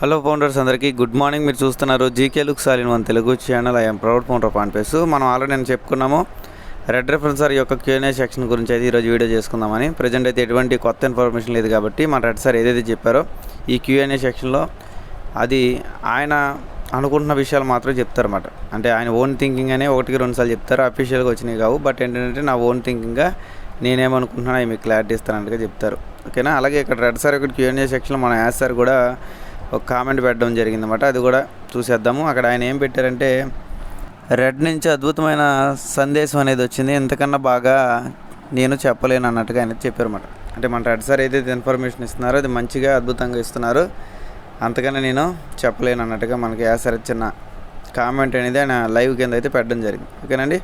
Hello founders అందరికీ good morning. మీరు చూస్తున్నారు GK look సాలిన్ one Telugu channel. I'm proud founder పాన్పేస్ మనం ఆల్రెడీ నేను చెప్పుకున్నాము రెడ్ రెఫరెన్సర్ యొక్క క్యూఎన్ఏ సెక్షన్ గురించి అయితే ఈరోజు వీడియో చేసుకుందామని. ప్రజెంట్ అయితే ఎటువంటి కొత్త ఇన్ఫర్మేషన్ లేదు కాబట్టి మన రెడ్ సార్ ఏదైతే చెప్పారో ఈ క్యూఎన్ఏ సెక్షన్లో అది ఆయన అనుకుంటున్న విషయాలు మాత్రం చెప్తారన్నమాట. అంటే ఆయన ఓన్ థింకింగ్ అనే ఒకటికి రెండుసార్లు చెప్తారు. అఫీషియల్గా వచ్చినాయి కావు. బట్ ఏంటంటే నా ఓన్ థింకింగ్గా నేనేమనుకుంటున్నా మీకు క్లారిటీ ఇస్తానంటగా చెప్తారు. ఓకేనా అలాగే ఇక్కడ రెడ్ సార్ ఇక్కడ క్యూఎన్ఏ సెక్షన్లో మన యాస్ సార్ కూడా ఒక కామెంట్ పెట్టడం జరిగిందన్నమాట. అది కూడా చూసేద్దాము. అక్కడ ఆయన ఏం పెట్టారంటే రెడ్ నుంచి అద్భుతమైన సందేశం అనేది వచ్చింది. ఇంతకన్నా బాగా నేను చెప్పలేను అన్నట్టుగా ఆయన చెప్పారన్నమాట. అంటే మన రెడ్ సార్ ఏదైతే ఇన్ఫర్మేషన్ ఇస్తున్నారో అది మంచిగా అద్భుతంగా ఇస్తున్నారు. అంతకన్నా నేను చెప్పలేను అన్నట్టుగా మనకి యాసర్ చిన్న కామెంట్ అనేది ఆయన లైవ్ కింద అయితే పెట్టడం జరిగింది. ఓకేనండి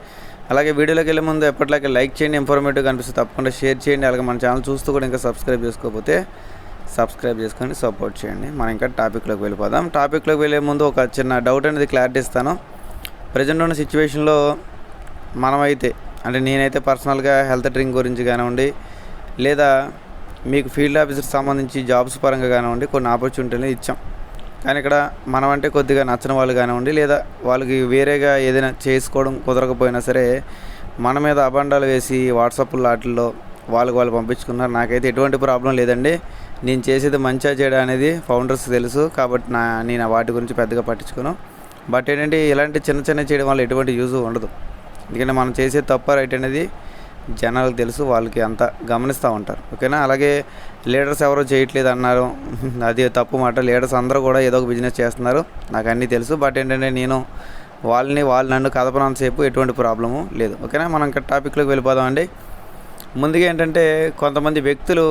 అలాగే వీడియోలోకి వెళ్ళే ముందు ఎప్పటిలాగే లైక్ చేయండి. ఇన్ఫర్మేటివ్ కనిపిస్తే తప్పకుండా షేర్ చేయండి. అలాగే మన ఛానల్ చూస్తూ కూడా ఇంకా సబ్స్క్రైబ్ చేసుకోకపోతే సబ్స్క్రైబ్ చేసుకొని సపోర్ట్ చేయండి. మనం ఇంకా టాపిక్లోకి వెళ్ళిపోదాం. టాపిక్లోకి వెళ్ళే ముందు ఒక చిన్న డౌట్ అనేది క్లారిటీ ఇస్తాను. ప్రజెంట్ ఉన్న సిచ్యువేషన్లో మనమైతే అంటే నేనైతే పర్సనల్గా హెల్త్ డ్రింక్ గురించి కానివ్వండి లేదా మీకు ఫీల్డ్ ఆఫీసర్ సంబంధించి జాబ్స్ పరంగా కానివ్వండి కొన్ని ఆపర్చునిటీలు ఇచ్చాం. కానీ ఇక్కడ మనం అంటే కొద్దిగా నచ్చిన వాళ్ళు కానివ్వండి లేదా వాళ్ళకి వేరేగా ఏదైనా చేసుకోవడం కుదరకపోయినా సరే మన మీద అబండాలు వేసి వాట్సాప్ వాటిల్లో వాళ్ళకి వాళ్ళు పంపించుకున్నారు. నాకైతే ఎటువంటి ప్రాబ్లం లేదండి. నేను చేసేది మంచిగా చేయడం అనేది ఫౌండర్స్ తెలుసు కాబట్టి నా నేను వాటి గురించి పెద్దగా పట్టించుకోను. బట్ ఏంటంటే ఇలాంటి చిన్న చిన్న చేయడం వల్ల ఎటువంటి యూజ్ ఉండదు. ఎందుకంటే మనం చేసే తప్ప రైట్ అనేది జనాలకు తెలుసు వాళ్ళకి అంత గమనిస్తూ ఉంటారు. ఓకేనా? అలాగే లీడర్స్ ఎవరో చేయట్లేదు అన్నారు. అది తప్పు మాట. లీడర్స్ అందరూ కూడా ఏదో ఒక బిజినెస్ చేస్తున్నారు. నాకు అన్నీ తెలుసు. బట్ ఏంటంటే నేను వాళ్ళని వాళ్ళు నన్ను కదపనంతసేపు ఎటువంటి ప్రాబ్లము లేదు. ఓకేనా? మనం ఇంకా టాపిక్లోకి వెళ్ళిపోదామండి. ముందుగా ఏంటంటే కొంతమంది వ్యక్తులు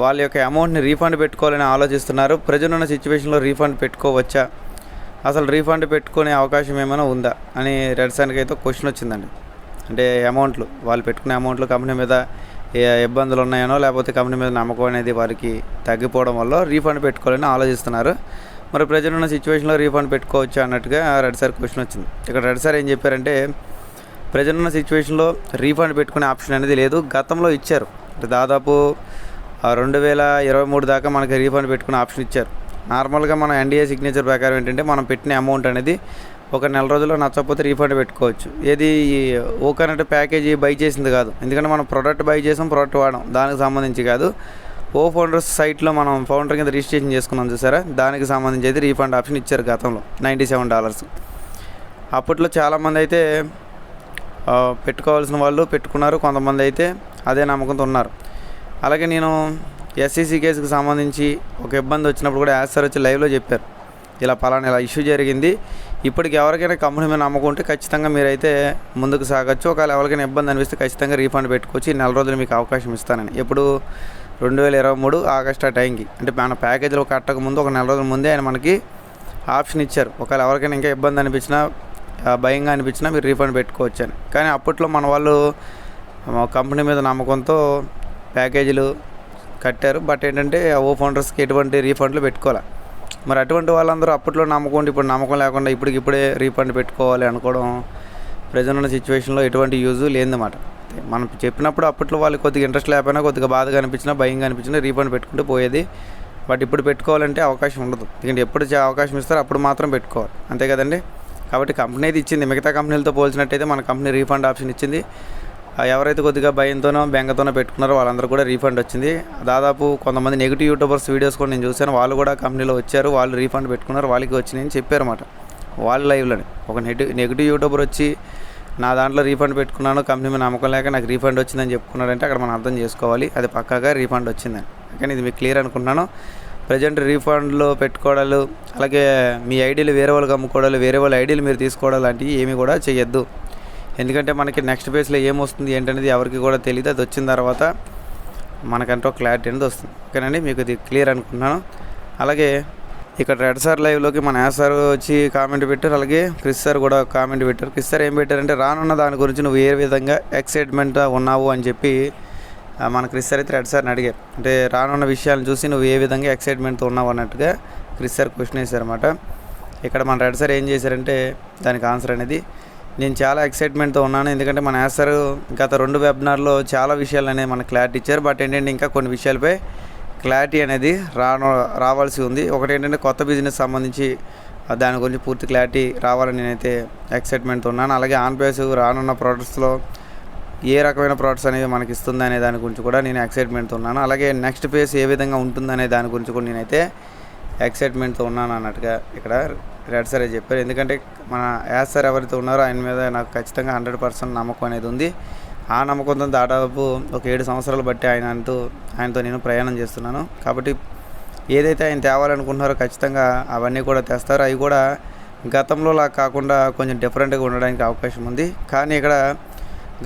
వాళ్ళ యొక్క అమౌంట్ని రీఫండ్ పెట్టుకోవాలని ఆలోచిస్తున్నారు. ప్రజలున్న సిచ్యువేషన్లో రీఫండ్ పెట్టుకోవచ్చా? అసలు రీఫండ్ పెట్టుకునే అవకాశం ఏమైనా ఉందా? అని రెడ్ అయితే క్వశ్చన్ వచ్చిందండి. అంటే అమౌంట్లు వాళ్ళు పెట్టుకునే అమౌంట్లు కంపెనీ మీద ఏ ఇబ్బందులు ఉన్నాయనో లేకపోతే కంపెనీ మీద నమ్మకం అనేది వారికి తగ్గిపోవడం వల్ల రీఫండ్ పెట్టుకోవాలని ఆలోచిస్తున్నారు. మరి ప్రజలున్న సిచ్యువేషన్లో రీఫండ్ పెట్టుకోవచ్చు అన్నట్టుగా రెడ్ సార్ క్వశ్చన్ వచ్చింది. ఇక్కడ రెడ్ సార్ ఏం చెప్పారంటే ప్రజలున్న సిచ్యువేషన్లో రీఫండ్ పెట్టుకునే ఆప్షన్ అనేది లేదు. గతంలో ఇచ్చారు. అంటే దాదాపు రెండు వేల ఇరవై మూడు దాకా మనకి రీఫండ్ పెట్టుకునే ఆప్షన్ ఇచ్చారు. నార్మల్గా మన ఎన్డీఏ సిగ్నేచర్ ప్రకారం ఏంటంటే మనం పెట్టిన అమౌంట్ అనేది ఒక నెల రోజుల్లో నచ్చకపోతే రీఫండ్ పెట్టుకోవచ్చు. ఏది ఈ ఓకనట్ ప్యాకేజీ బై చేసింది కాదు. ఎందుకంటే మనం ప్రోడక్ట్ బై చేసాం ప్రోడక్ట్ వాడడం దానికి సంబంధించి కాదు. ఓ ఫౌండర్స్ సైట్లో మనం ఫౌండర్ కింద రిజిస్ట్రేషన్ చేసుకున్నాం చూసారా? దానికి సంబంధించి అయితే రీఫండ్ ఆప్షన్ ఇచ్చారు గతంలో నైంటీ సెవెన్ డాలర్స్. అప్పట్లో చాలామంది అయితే పెట్టుకోవాల్సిన వాళ్ళు పెట్టుకున్నారు. కొంతమంది అయితే అదే నమ్మకంతో ఉన్నారు. అలాగే నేను ఎస్సీసీ కేసుకు సంబంధించి ఒక ఇబ్బంది వచ్చినప్పుడు కూడా యాజ్ సార్ వచ్చి లైవ్లో చెప్పారు. ఇలా పలానా ఇలా ఇష్యూ జరిగింది. ఇప్పటికి ఎవరికైనా కంపెనీ మీద నమ్ముకుంటే ఖచ్చితంగా మీరైతే ముందుకు సాగచ్చు. ఒకవేళ ఎవరికైనా ఇబ్బంది అనిపిస్తే ఖచ్చితంగా రీఫండ్ పెట్టుకోవచ్చు. నెల రోజులు మీకు అవకాశం ఇస్తానని. ఎప్పుడు రెండు వేల ఇరవై మూడు ఆగస్ట్ ఆ టైంకి. అంటే మన ప్యాకేజీలో కట్టక ముందు ఒక నెల రోజుల ముందే ఆయన మనకి ఆప్షన్ ఇచ్చారు. ఒకవేళ ఎవరికైనా ఇంకా ఇబ్బంది అనిపించినా భయంగా అనిపించినా మీరు రీఫండ్ పెట్టుకోవచ్చు అని కానీ అప్పట్లో మన వాళ్ళు కంపెనీ మీద నమ్మకంతో ప్యాకేజీలు కట్టారు. బట్ ఏంటంటే ఓ ఫౌండర్స్కి ఎటువంటి రీఫండ్లు పెట్టుకోవాలి? మరి అటువంటి వాళ్ళందరూ అప్పట్లో నమ్మకం ఇప్పుడు నమ్మకం లేకుండా ఇప్పటికి ఇప్పుడే రీఫండ్ పెట్టుకోవాలి అనుకోవడం ప్రజెంట్ ఉన్న సిచ్యువేషన్లో ఎటువంటి యూజ్ లేదన్నమాట. మనం చెప్పినప్పుడు అప్పట్లో వాళ్ళకి కొద్దిగా ఇంట్రెస్ట్ లేకపోయినా కొద్దిగా బాధగా అనిపించినా భయంగా అనిపించినా రీఫండ్ పెట్టుకుంటే పోయేది. బట్ ఇప్పుడు పెట్టుకోవాలంటే అవకాశం ఉండదు. ఎందుకంటే ఎప్పుడు చే- అవకాశం ఇస్తారో అప్పుడు మాత్రం పెట్టుకోవాలి. అంతే కదండి? కాబట్టి కంపెనీ అయితే ఇచ్చింది. మిగతా కంపెనీలతో పోల్చినట్టయితే మన కంపెనీ రీఫండ్ ఆప్షన్ ఇచ్చింది. ఎవరైతే కొద్దిగా భయంతోనో బెంగతోనో పెట్టుకున్నారో వాళ్ళందరూ కూడా రీఫండ్ వచ్చింది. దాదాపు కొంతమంది నెగిటివ్ యూట్యూబర్స్ వీడియోస్ కూడా నేను చూశాను. వాళ్ళు కూడా కంపెనీలో వచ్చారు. వాళ్ళు రీఫండ్ పెట్టుకున్నారు. వాళ్ళకి వచ్చినాయి అని వాళ్ళ లైవ్లోనే. ఒక నెగిటివ్ నెగిటివ్ యూట్యూబర్ వచ్చి నా దాంట్లో రీఫండ్ పెట్టుకున్నాను. కంపెనీ మీద నమ్మకం లేక నాకు రీఫండ్ వచ్చిందని చెప్పుకున్నాడంటే అక్కడ మనం అర్థం చేసుకోవాలి. అది పక్కాగా రీఫండ్ వచ్చిందని. కానీ ఇది మీకు క్లియర్ అనుకుంటున్నాను. ప్రజెంట్ రీఫండ్లు పెట్టుకోవడాలు అలాగే మీ ఐడీలు వేరే వాళ్ళకి అమ్ముకోవడాలు వేరే వాళ్ళ ఐడీలు మీరు తీసుకోవడం లాంటివి ఏమీ కూడా చేయొద్దు ఎందుకంటే మనకి నెక్స్ట్ ఫేజ్లో ఏమొస్తుంది ఏంటనేది ఎవరికి కూడా తెలియదు అది వచ్చిన తర్వాత మనకంటూ ఒక క్లారిటీ అనేది వస్తుంది. ఓకేనండి? మీకు ఇది క్లియర్ అనుకుంటున్నాను. అలాగే ఇక్కడ రెడ్ సార్ లైవ్లోకి మన యాస్ సార్ వచ్చి కామెంట్ పెట్టారు. అలాగే క్రిస్ సార్ కూడా కామెంట్ పెట్టారు. క్రిస్ సార్ ఏం పెట్టారంటే రానున్న దాని గురించి నువ్వు ఏ విధంగా ఎక్సైట్మెంట్ ఉన్నావు? అని చెప్పి మన క్రిస్ సార్ అయితే రెడ్ సార్ని అడిగారు. అంటే రానున్న విషయాలను చూసి నువ్వు ఏ విధంగా ఎక్సైట్మెంట్తో ఉన్నావు? అన్నట్టుగా క్రిస్ సార్ క్వశ్చన్ వేశారన్నమాట ఇక్కడ మన రెడ్ సార్ ఏం చేశారంటే దానికి ఆన్సర్ అనేది నేను చాలా ఎక్సైట్మెంట్తో ఉన్నాను. ఎందుకంటే మన యాసర్ గత రెండు వెబినార్లో చాలా విషయాలు అనేది మనకు క్లారిటీ ఇచ్చారు. బట్ ఏంటంటే ఇంకా కొన్ని విషయాలపై క్లారిటీ అనేది రాను రావాల్సి ఉంది. ఒకటి ఏంటంటే కొత్త బిజినెస్ సంబంధించి దాని గురించి పూర్తి క్లారిటీ రావాలని నేనైతే ఎక్సైట్మెంట్తో ఉన్నాను. అలాగే ఆన్ పేస్ రానున్న ప్రోడక్ట్స్లో ఏ రకమైన ప్రోడక్ట్స్ అనేవి మనకి ఇస్తుంది అనే దాని గురించి కూడా నేను ఎక్సైట్మెంట్తో ఉన్నాను. అలాగే నెక్స్ట్ ఫేస్ ఏ విధంగా ఉంటుందనే దాని గురించి కూడా నేనైతే ఎక్సైట్మెంట్తో ఉన్నాను అన్నట్టుగా ఇక్కడ రెడ్ సార్ చెప్పారు. ఎందుకంటే మన యాస్ సార్ ఎవరైతే ఉన్నారో ఆయన మీద నాకు ఖచ్చితంగా హండ్రెడ్ పర్సెంట్ నమ్మకం అనేది ఉంది. ఆ నమ్మకంతో దాదాపు ఒక ఏడు సంవత్సరాలు బట్టి ఆయన అంటూ ఆయనతో నేను ప్రయాణం చేస్తున్నాను. కాబట్టి ఏదైతే ఆయన తేవాలనుకుంటున్నారో ఖచ్చితంగా అవన్నీ కూడా తెస్తారు. అవి కూడా గతంలో లా కాకుండా కొంచెం డిఫరెంట్గా ఉండడానికి అవకాశం ఉంది. కానీ ఇక్కడ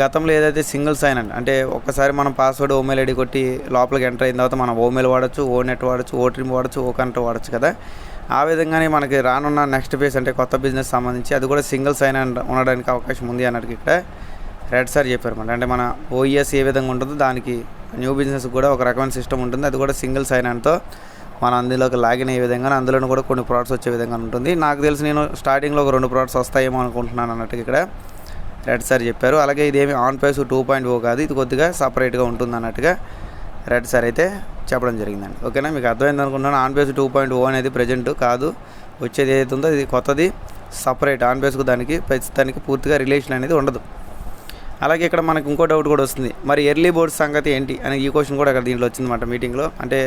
గతంలో ఏదైతే సింగిల్ సైన్ అండ్ అంటే ఒక్కసారి మనం పాస్వర్డ్ ఓమెయిల్ ఐడి కొట్టి లోపలికి ఎంటర్ అయిన తర్వాత మనం ఓమెయిల్ వాడచ్చు ఓ నెట్ వాడచ్చు ఓ ట్రిమ్ వాడచ్చు ఓ కంట్రో వాడచ్చు కదా. ఆ విధంగానే మనకి రానున్న నెక్స్ట్ ఫేస్ అంటే కొత్త బిజినెస్ సంబంధించి అది కూడా సింగిల్ సైన్ ఉండడానికి అవకాశం ఉంది అన్నట్టు ఇక్కడ. రెడ్ సార్ చెప్పారు అనమాట అంటే మన ఓఈఎస్ ఏ విధంగా ఉంటుందో దానికి న్యూ బిజినెస్ కూడా ఒక రకమైన సిస్టమ్ ఉంటుంది. అది కూడా సింగిల్ సైన్ అండ్తో మనం అందులోకి లాగిన్ అయ్యే విధంగా అందులోనూ కూడా కొన్ని ప్రోడక్ట్స్ వచ్చే విధంగా ఉంటుంది. నాకు తెలిసి నేను స్టార్టింగ్లో ఒక రెండు ప్రోడక్ట్స్ వస్తాయేమో అనుకుంటున్నాను అన్నట్టు ఇక్కడ రెడ్ సార్ చెప్పారు. అలాగే ఇదేమి ఆన్ పేస్ టూ పాయింట్ ఓ కాదు. ఇది కొద్దిగా సపరేట్గా ఉంటుంది అన్నట్టుగా రెడ్ సార్ అయితే చెప్పడం జరిగిందండి. ఓకేనా? మీకు అర్థమైంది అనుకుంటున్నాను. ఆన్ పేస్ టూ పాయింట్ ఓ అనేది ప్రజెంట్ కాదు. వచ్చేది ఏదైతే ఉందో ఇది కొత్తది సపరేట్. ఆన్ బేస్కు దానికి ప్రస్తుతానికి పూర్తిగా రిలేషన్ అనేది ఉండదు. అలాగే ఇక్కడ మనకు ఇంకో డౌట్ కూడా వస్తుంది. మరి ఎర్లీ బోర్డ్స్ సంగతి ఏంటి? అనే ఈ క్వశ్చన్ కూడా అక్కడ దీంట్లో వచ్చిందన్నమాట మీటింగ్లో. అంటే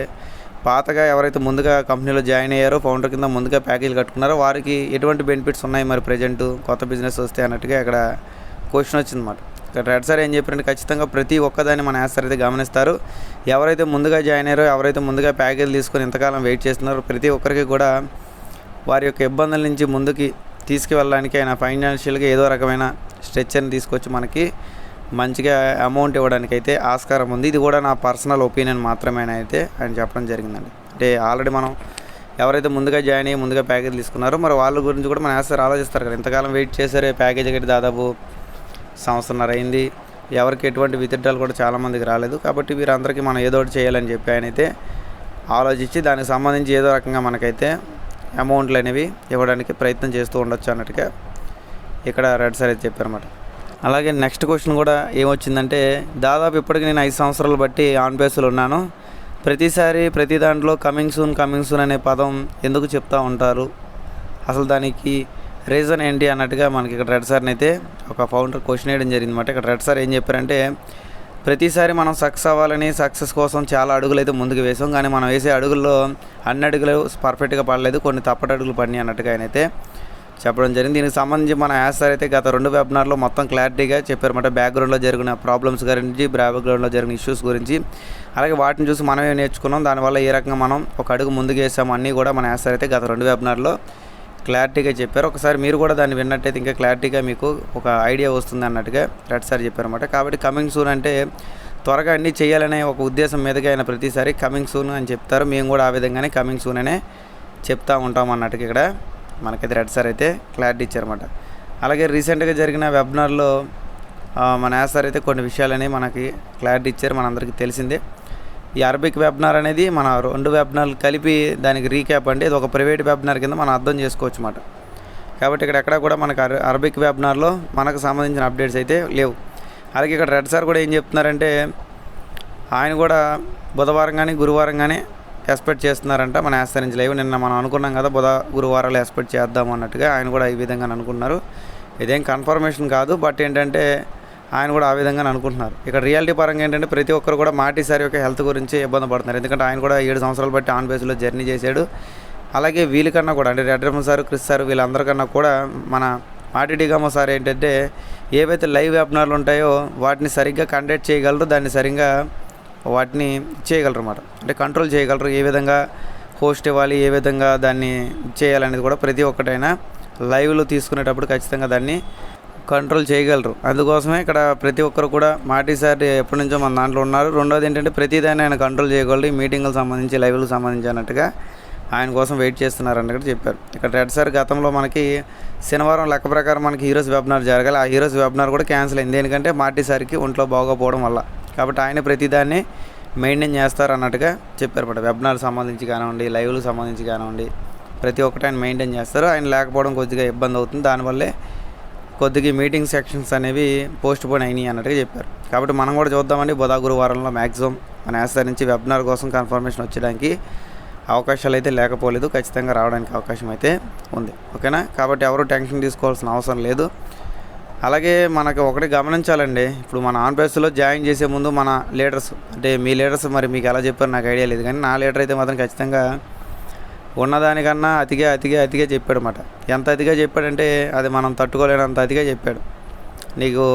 పాతగా ఎవరైతే ముందుగా కంపెనీలో జాయిన్ అయ్యారో ఫౌండర్ కింద ముందుగా ప్యాకేజీలు కట్టుకున్నారో వారికి ఎటువంటి బెనిఫిట్స్ ఉన్నాయి మరి ప్రజెంట్? కొత్త బిజినెస్ వస్తే అన్నట్టుగా ఇక్కడ క్వశ్చన్ వచ్చిందన్నమాట. ఇక్కడ రెడ్ సార్ ఏం చెప్పారంటే ఖచ్చితంగా ప్రతి ఒక్కదాన్ని మన యాసర్ అయితే గమనిస్తారు. ఎవరైతే ముందుగా జాయిన్ అయ్యారో ఎవరైతే ముందుగా ప్యాకేజ్ తీసుకొని ఇంతకాలం వెయిట్ చేస్తున్నారో ప్రతి ఒక్కరికి కూడా వారి యొక్క ఇబ్బందుల నుంచి ముందుకి తీసుకువెళ్ళడానికి ఆయన ఫైనాన్షియల్గా ఏదో రకమైన స్ట్రెచ్చర్ని తీసుకొచ్చి మనకి మంచిగా అమౌంట్ ఇవ్వడానికి అయితే ఆస్కారం ఉంది. ఇది కూడా నా పర్సనల్ ఒపీనియన్ మాత్రమే అయితే ఆయన చెప్పడం జరిగిందండి. అంటే ఆల్రెడీ మనం ఎవరైతే ముందుగా జాయిన్ అయ్యి ముందుగా ప్యాకేజ్ తీసుకున్నారో మరి వాళ్ళ గురించి కూడా మన ఆస్తారు ఆలోచిస్తారు కదా. ఇంతకాలం వెయిట్ చేశారే ప్యాకేజ్ కట్టి దాదాపు సంవత్సరంన్నర అయింది. ఎవరికి ఎటువంటి విత్డ్రాలు కూడా చాలామందికి రాలేదు. కాబట్టి వీరందరికీ మనం ఏదో ఒకటి చేయాలని చెప్పి ఆయన అయితే ఆలోచించి దానికి సంబంధించి ఏదో రకంగా మనకైతే అమౌంట్లు అనేవి ఇవ్వడానికి ప్రయత్నం చేస్తూ ఉండొచ్చు అన్నట్టుగా ఇక్కడ రెడ్ సార్ అయితే చెప్పారన్నమాట. అలాగే నెక్స్ట్ క్వశ్చన్ కూడా ఏమొచ్చిందంటే దాదాపు ఇప్పటికి నేను ఐదు సంవత్సరాలు బట్టి ఆన్ బేస్లో ఉన్నాను. ప్రతిసారి ప్రతి దాంట్లో కమింగ్ సూన్ కమింగ్ సూన్ అనే పదం ఎందుకు చెప్తూ ఉంటారు? అసలు దానికి రీజన్ ఏంటి అన్నట్టుగా మనకి ఇక్కడ రెడ్ సార్ని అయితే ఒక ఫౌండర్ క్వశ్చన్ వేయడం జరిగింది అనమాట ఇక్కడ రెడ్ సార్ ఏం చెప్పారంటే ప్రతిసారి మనం సక్సెస్ అవ్వాలని సక్సెస్ కోసం చాలా అడుగులు అయితే ముందుకు వేసాం కానీ మనం వేసే అడుగుల్లో అన్ని అడుగులు పర్ఫెక్ట్గా పడలేదు. కొన్ని తప్పటి అడుగులు పడినాయి అన్నట్టుగా ఆయన అయితే చెప్పడం జరిగింది. దీనికి సంబంధించి మన యాస్ సార్ అయితే గత రెండు వెబినార్లో మొత్తం క్లారిటీగా చెప్పారన్నమాట బ్యాక్గ్రౌండ్లో జరిగిన ప్రాబ్లమ్స్ గురించి బ్యాక్గ్రౌండ్లో జరిగిన ఇష్యూస్ గురించి. అలాగే వాటిని చూసి మనమే నేర్చుకున్నాం. దానివల్ల ఏ రకంగా మనం ఒక అడుగు ముందుకు వేసాము అన్నీ కూడా మన యాస్ సార్ అయితే గత రెండు వెబినార్లో క్లారిటీగా చెప్పారు. ఒకసారి మీరు కూడా దాన్ని విన్నట్టయితే ఇంకా క్లారిటీగా మీకు ఒక ఐడియా వస్తుంది అన్నట్టుగా రెడ్ సార్ చెప్పారన్నమాట. కాబట్టి కమింగ్ సూన్ అంటే త్వరగా అన్నీ చేయాలనే ఒక ఉద్దేశం మీదగా ఆయన ప్రతిసారి కమింగ్ సూన్ అని చెప్తారు. మేము కూడా ఆ విధంగానే కమింగ్ సూన్ అనే చెప్తా ఉంటాం అన్నట్టుగా ఇక్కడ మనకైతే రెడ్ సార్ అయితే క్లారిటీ ఇచ్చారన్నమాట. అలాగే రీసెంట్గా జరిగిన వెబినార్లో మన యాస్ సార్ అయితే కొన్ని విషయాలని మనకి క్లారిటీ ఇచ్చారు. మనందరికీ తెలిసిందే. ఈ అరబిక్ వెబినార్ అనేది మన రెండు వెబినార్లు కలిపి దానికి రీక్యాప్ అండి. ఇది ఒక ప్రైవేట్ వెబినార్ కింద మనం అర్థం చేసుకోవచ్చు అన్నమాట కాబట్టి ఇక్కడ ఎక్కడ కూడా మనకు అర- అరబిక్ వెబినార్లో మనకు సంబంధించిన అప్డేట్స్ అయితే లేవు. అలాగే ఇక్కడ రెడ్ సార్ కూడా ఏం చెప్తున్నారంటే ఆయన కూడా బుధవారం కానీ గురువారం కానీ ఎక్స్పెక్ట్ చేస్తున్నారంట మన యాస్త నుంచి లైవ్. నిన్న మనం అనుకున్నాం కదా బుధ గురువారాలు ఎక్స్పెక్ట్ చేద్దాం అన్నట్టుగా ఆయన కూడా ఈ విధంగా అనుకున్నారు ఇదేం కన్ఫర్మేషన్ కాదు బట్ ఏంటంటే ఆయన కూడా ఆ విధంగా అనుకుంటున్నారు. ఇక్కడ రియాలిటీ పరంగా ఏంటంటే ప్రతి ఒక్కరు కూడా మాటిసారి యొక్క హెల్త్ గురించి ఇబ్బంది పడుతున్నారు. ఎందుకంటే ఆయన కూడా ఏడు సంవత్సరాలు బట్టి ఆన్ బేస్లో జర్నీ చేశాడు. అలాగే వీళ్ళకన్నా కూడా అంటే రెడ్రమ్మ సార్ క్రిస్ సార్ వీళ్ళందరికన్నా కూడా మన మాటిడిగమ్మ సార్ ఏంటంటే ఏవైతే లైవ్ వెబినార్లు ఉంటాయో వాటిని సరిగ్గా కండక్ట్ చేయగలరు. దాన్ని సరిగ్గా వాటిని చేయగలరు అన్నమాట. అంటే కంట్రోల్ చేయగలరు. ఏ విధంగా హోస్ట్ ఇవ్వాలి ఏ విధంగా దాన్ని చేయాలనేది కూడా ప్రతి ఒక్కటైనా లైవ్లో తీసుకునేటప్పుడు ఖచ్చితంగా దాన్ని కంట్రోల్ చేయగలరు. అందుకోసమే ఇక్కడ ప్రతి ఒక్కరు కూడా మాటిసారి ఎప్పటి నుంచో మన దాంట్లో ఉన్నారు. రెండోది ఏంటంటే ప్రతిదాన్ని ఆయన కంట్రోల్ చేయగలరు ఈ మీటింగ్లకు సంబంధించి లైవ్లకు సంబంధించి అన్నట్టుగా ఆయన కోసం వెయిట్ చేస్తున్నారు అన్నట్టు కూడా చెప్పారు. ఇక్కడ రెడ్ సార్ గతంలో మనకి శనివారం లెక్క ప్రకారం మనకి హీరోస్ వెబినార్ జరగాలి. ఆ హీరోస్ వెబినార్ కూడా క్యాన్సిల్ అయింది. ఎందుకంటే మార్టీ సార్కి ఒంట్లో బాగోపోవడం వల్ల. కాబట్టి ఆయన ప్రతిదాన్ని మెయింటైన్ చేస్తారు అన్నట్టుగా చెప్పారు అన్నమాట. వెబినార్ సంబంధించి కానివ్వండి లైవ్లకు సంబంధించి కానివ్వండి ప్రతి ఒక్కటి ఆయన మెయింటైన్ చేస్తారు. ఆయన లేకపోవడం కొద్దిగా ఇబ్బంది అవుతుంది. దానివల్లే కొద్దిగా మీటింగ్ సెక్షన్స్ అనేవి పోస్ట్ పోన్ అయినాయి అన్నట్టుగా చెప్పారు. కాబట్టి మనం కూడా చూద్దామండి బుధ గురువారంలో మ్యాక్సిమం మన యాసర్ నుంచి వెబినార్ కోసం కన్ఫర్మేషన్ వచ్చడానికి అవకాశాలు అయితే లేకపోలేదు. ఖచ్చితంగా రావడానికి అవకాశం అయితే ఉంది. ఓకేనా? కాబట్టి ఎవరు టెన్షన్ తీసుకోవాల్సిన అవసరం లేదు. అలాగే మనకి ఒకటి గమనించాలండి. ఇప్పుడు మన ఆన్ జాయిన్ చేసే ముందు మన లీడర్స్ అంటే మీ లీడర్స్ మరి మీకు ఎలా చెప్పారు నాకు ఐడియా లేదు. కానీ నా లీడర్ అయితే మాత్రం ఖచ్చితంగా ఉన్నదానికన్నా అతిగా అతిగా అతిగా చెప్పాడు అనమాట ఎంత అతిగా చెప్పాడంటే అది మనం తట్టుకోలేనంత అతిగా చెప్పాడు. నీకు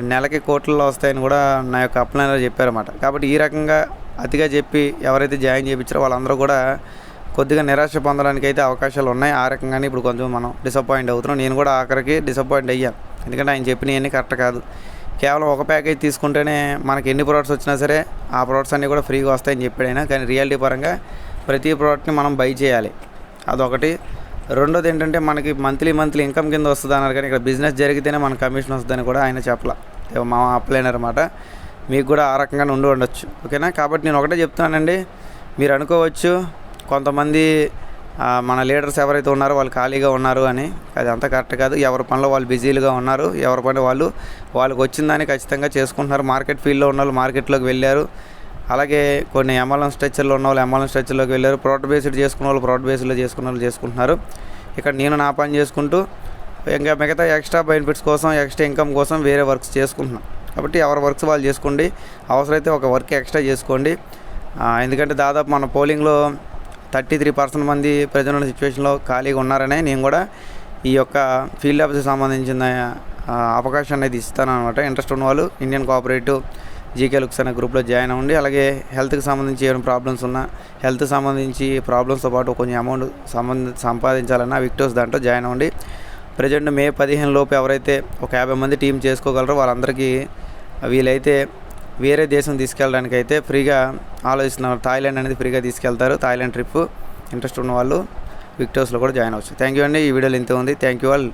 నెలకి కోట్లలో వస్తాయని కూడా నా యొక్క అప్లైన్లో చెప్పారన్నమాట. కాబట్టి ఈ రకంగా అతిగా చెప్పి ఎవరైతే జాయిన్ చేయించారో వాళ్ళందరూ కూడా కొద్దిగా నిరాశ పొందడానికి అయితే అవకాశాలు ఉన్నాయి. ఆ రకంగానే ఇప్పుడు కొంచెం మనం డిసప్పాయింట్ అవుతున్నాం. నేను కూడా ఆఖరికి డిసప్పాయింట్ అయ్యాను. ఎందుకంటే ఆయన చెప్పినవన్నీ కరెక్ట్ కాదు. కేవలం ఒక ప్యాకేజ్ తీసుకుంటేనే మనకి ఎన్ని ప్రోడక్ట్స్ వచ్చినా సరే ఆ ప్రోడక్ట్స్ అన్నీ కూడా ఫ్రీగా వస్తాయని చెప్పాడు కానీ రియాలిటీ పరంగా ప్రతి ప్రోడక్ట్ని మనం బై చేయాలి. అదొకటి. రెండోది ఏంటంటే మనకి మంత్లీ మంత్లీ ఇన్కమ్ కింద వస్తుంది అన్నారు కానీ ఇక్కడ బిజినెస్ జరిగితేనే మన కమిషన్ వస్తుందని కూడా ఆయన చెప్పలా. మా అప్లైన్ అనమాట మీకు కూడా ఆ రకంగానే ఉండి ఉండొచ్చు. ఓకేనా? కాబట్టి నేను ఒకటే చెప్తున్నానండి. మీరు అనుకోవచ్చు కొంతమంది మన లీడర్స్ ఎవరైతే ఉన్నారో వాళ్ళు ఖాళీగా ఉన్నారు అని. అది అంత కరెక్ట్ కాదు. ఎవరి పనిలో వాళ్ళు బిజీలుగా ఉన్నారు ఎవరి పని వాళ్ళు వాళ్ళకి వచ్చిందని ఖచ్చితంగా చేసుకుంటున్నారు. మార్కెట్ ఫీల్డ్లో ఉన్న వాళ్ళు మార్కెట్లోకి వెళ్ళారు. అలాగే కొన్ని ఎంఎల్ఎం స్ట్రక్చర్లో ఉన్న వాళ్ళు ఎంఎల్ఎం స్ట్రక్చర్లోకి వెళ్ళారు. ప్రోడక్ట్ బేస్డ్ చేసుకున్న వాళ్ళు ప్రోడక్ట్ బేస్డ్లో చేసుకున్న వాళ్ళు చేసుకుంటున్నారు. ఇక్కడ నేను నా పని చేసుకుంటూ ఇంకా మిగతా ఎక్స్ట్రా బెనిఫిట్స్ కోసం ఎక్స్ట్రా ఇన్కమ్ కోసం వేరే వర్క్స్ చేసుకుంటున్నాం. కాబట్టి ఎవరి వర్క్స్ వాళ్ళు చేసుకోండి. అవసరమైతే ఒక వర్క్ ఎక్స్ట్రా చేసుకోండి. ఎందుకంటే దాదాపు మన పోలింగ్లో థర్టీ త్రీ పర్సెంట్ మంది ప్రజలు ఉన్న సిచ్యువేషన్లో ఖాళీగా ఉన్నారనే నేను కూడా ఈ యొక్క ఫీల్డ్ ఆఫీస్కి సంబంధించిన అవకాశం అవకాశాన్ని ఇస్తాను అనమాట ఇంట్రెస్ట్ ఉన్న వాళ్ళు ఇండియన్ కోఆపరేటివ్ జీకే లుక్స్ అనే గ్రూప్లో జాయిన్ అవ్వండి. అలాగే హెల్త్కి సంబంధించి ఏమైనా ప్రాబ్లమ్స్ ఉన్నా హెల్త్ సంబంధించి ప్రాబ్లమ్స్తో పాటు కొంచెం అమౌంట్ సంబంధ సంపాదించాలన్నా విక్టోస్ దాంట్లో జాయిన్ అవ్వండి. ప్రజెంట్ మే పదిహేను లోపు ఎవరైతే ఒక యాభై మంది టీం చేసుకోగలరో వాళ్ళందరికీ వీలైతే వేరే దేశం తీసుకెళ్ళడానికి అయితే ఫ్రీగా ఆలోచిస్తున్నారు. థాయిలాండ్ అనేది ఫ్రీగా తీసుకెళ్తారు. థాయిలాండ్ ట్రిప్ ఇంట్రెస్ట్ ఉన్న వాళ్ళు విక్టోస్లో కూడా జాయిన్ అవ్వచ్చు. థ్యాంక్ యూ అండి. ఈ వీడియోలో ఇంత ఉంది. Thank you all.